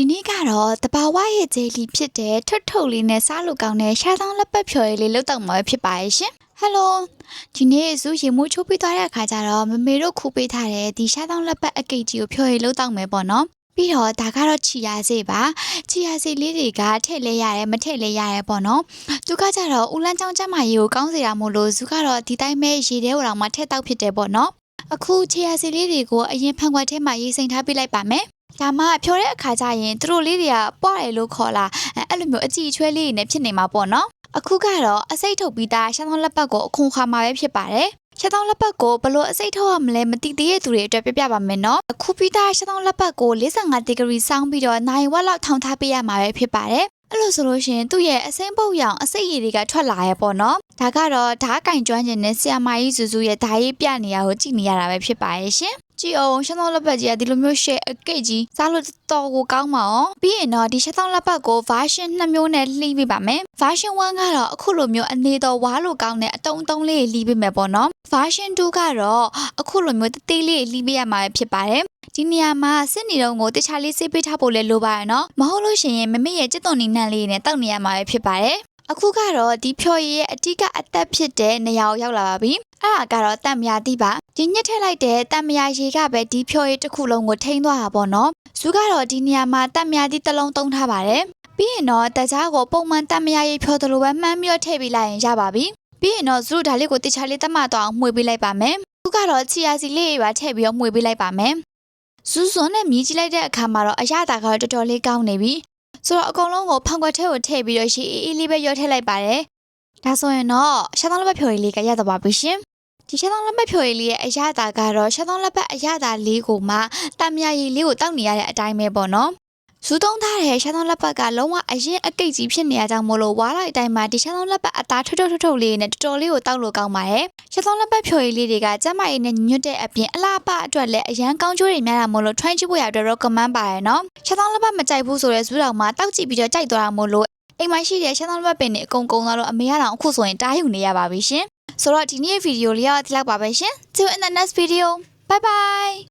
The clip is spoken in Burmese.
ဒီနေ့ကတော့တဘာဝရဲ့ဂျယ်လီဖြစ်တဲ့ထွတ်ထုတ်လေးနဲ့စားလို့ကောင်းတဲ့ရှားသောင်းလက်ပတ်ဖြော်ရည်လေးလောက်တော့မှာဖြစ်ပါရဲ့ရှင်ဟယ်လိုဒီနေ့ဇူရေမိုးချိုးပေးသွားတဲ့အခါကျတော့မမေတို့ခူးပေးထားတဲ့ဒီရှားသောင်းလက်ပတ်အကိတ်ကြီးကိုဖြော်ရည်လောက်တော့မယ်ပေါ့နော်ပြီးတော့ဒါကတော့ချီယာစေးပါချီယာစေးလေးတွေကထည့်လဲရတယ်မထည့်လဲရတယ်ပေါ့နော်သူကကြတော့ဦးလန်းချောင်းကျမရေကိုကောင်းစေတာမို့လို့ဇူကတော့ဒီတိုင်းပဲရေထဲကိုတော့မှထည့်တောက်ဖြစ်တယ်ပေါ့နော်အခုချီယာစေးလေးတွေကိုအရင်ဖန်ခွက်ထဲမှာရေးစိမ်ထားပြလိုက်ပါမယ် ဒါမှဖြောတဲ့အခါကျရင်သူတို့လေးတွေကပွားတယ်လို့ခေါ်လာအဲအဲ့လိုမျိုးအကြည့်အချွဲလေးတွေနဲ့ဖြစ်နေမှာပေါ့နော်အခုကတော့အစိတ်ထုတ်ပြီးသားရှမ်းသောင်းလက်ပတ်ကိုအခွန်ခါမှာပဲဖြစ်ပါတယ်ရှမ်းသောင်းလက်ပတ်ကိုဘလို့အစိတ်ထုတ်ရမလဲမသိသေးတဲ့သူတွေအတွက်ပြပြပါမယ်နော်အခုပြီးသားရှမ်းသောင်းလက်ပတ်ကို45ဒီဂရီစောင်းပြီးတော့နိုင်ဝက်လောက်ထောင်ထားပေးရမှာပဲဖြစ်ပါတယ်အဲ့လိုဆိုလို့ရှိရင်သူ့ရဲ့အစိမ်းပုတ်ရောင်အစိတ်ရည်တွေကထွက်လာရဲပေါ့နော်ဒါကတော့ဓာတ်ကင်ကျွမ်းကျင်တဲ့ဆီယမာကြီးစုစုရဲ့ဓာတ်ရည်ပြနေရကိုကြည့်နေရတာပဲဖြစ်ပါရဲ့ရှင် ကြည့်အောင်ရှမ်းသောင်းလက်ပတ်ကြီးကဒီလိုမျိုး share အကိတ်ကြီးစားလို့တော်ကိုကောင်းပါအောင်ပြီးရင်တော့ဒီရှမ်းသောင်းလက်ပတ်ကို version 2မျိုးနဲ့လှိပေးပါမယ် version 1ကတော့အခုလိုမျိုးအနေတော်ဝါလို့ကောင်းတဲ့အတုံးတုံးလေးလှိပေးမယ်ပေါ့နော် version 2ကတော့အခုလိုမျိုးတေးသေးလေးလှိပေးရမှာဖြစ်ပါတယ်ဒီနေရာမှာစစ်နေတော့ကိုတခြားလေးဆေးပေးထားဖို့လည်းလိုပါရနော်မဟုတ်လို့ရှိရင်မမေရဲ့စက်သွန်နီနန့်လေးနဲ့တောက်နေရမှာပဲဖြစ်ပါတယ် အခုကတော့ဒီဖြော်ရည်ရဲ့အတိကအသက်ဖြစ်တဲ့နေရာကိုရောက်လာပါပြီအဲ့ဒါကတော့တံမြာတိပါဒီညှက်ထည့်လိုက်တဲ့တံမြာရေကပဲဒီဖြော်ရည်တစ်ခုလုံးကိုထိန်းသွားတာပေါ့နော်ဇူကတော့ဒီနေရာမှာတံမြာတိတစ်လုံးသုံးထားပါတယ်ပြီးရင်တော့တကြားကိုပုံမှန်တံမြာရေဖြော်သလိုပဲမှန်းပြီးတော့ထည့်ပေးလိုက်ရင်ရပါပြီပြီးရင်တော့ဇူဒါလေးကိုတခြားလေးတတ်မှတ်တော့အောင်မှွေပေးလိုက်ပါမယ်ဇူကတော့ချီယာစီလေးပါထည့်ပြီးတော့မှွေပေးလိုက်ပါမယ်ဇူဇွန်နဲ့မြည်ကြည့်လိုက်တဲ့အခါမှာတော့အရသာကတော့တော်တော်လေးကောင်းနေပြီ ဆိုတော့အကုန်လုံးကိုဖန်ခွက်ထဲကိုထည့်ပြီးတော့ရှေးအေးအေးလေးပဲရောထည့်လိုက်ပါတယ်ဒါဆိုရင်တော့ရှားသောလက်ပတ်ဖြော်ရည်လေးကရတော့ပါပြီရှင်ဒီရှားသောလက်ပတ်ဖြော်ရည်လေးရဲ့အရသာကတော့ရှားသောလက်ပတ်အရသာလေးကိုမှတံမြာရည်လေးကိုတောက်နေရတဲ့အတိုင်းပဲပေါ့နော်ဇူးသုံးထားတဲ့ရှားသောလက်ပတ်ကလုံးဝအရင်အကိတ်ကြီးဖြစ်နေရကြောင်းမို့လို့ဝါလိုက်အတိုင်းမှာဒီရှားသောလက်ပတ်အသားထွတ်ထွတ်ထွတ်ထွတ်လေးနဲ့တော်တော်လေးကိုတောက်လို့ကောင်းပါတယ် ရှားသောလက်ပတ်ဖြော်ရည်လေးတွေကကျမရည်နဲ့ညွတ်တဲ့အပြင်အလားပအတွက်လည်းအရန်ကောင်းကျိုးတွေများတာမို့လို့ try ကြည့်ဖို့ရအတွက် recommend ပါတယ်နော်ရှားသောလက်ပတ်မကြိုက်ဘူးဆိုတဲ့ဇူးတော်မှာတောက်ကြည့်ပြီးတော့ကြိုက်သွားတာမို့လို့အိမ်မှာရှိတဲ့ရှားသောလက်ပတ်ပင်တွေအကုန်ကုန်သွားလို့အမေကတော့အခုဆိုရင်တားယူနေရပါပြီရှင်ဆိုတော့ဒီနေ့ဗီဒီယိုလေးကဒီလောက်ပါပဲရှင် See you in the next video bye bye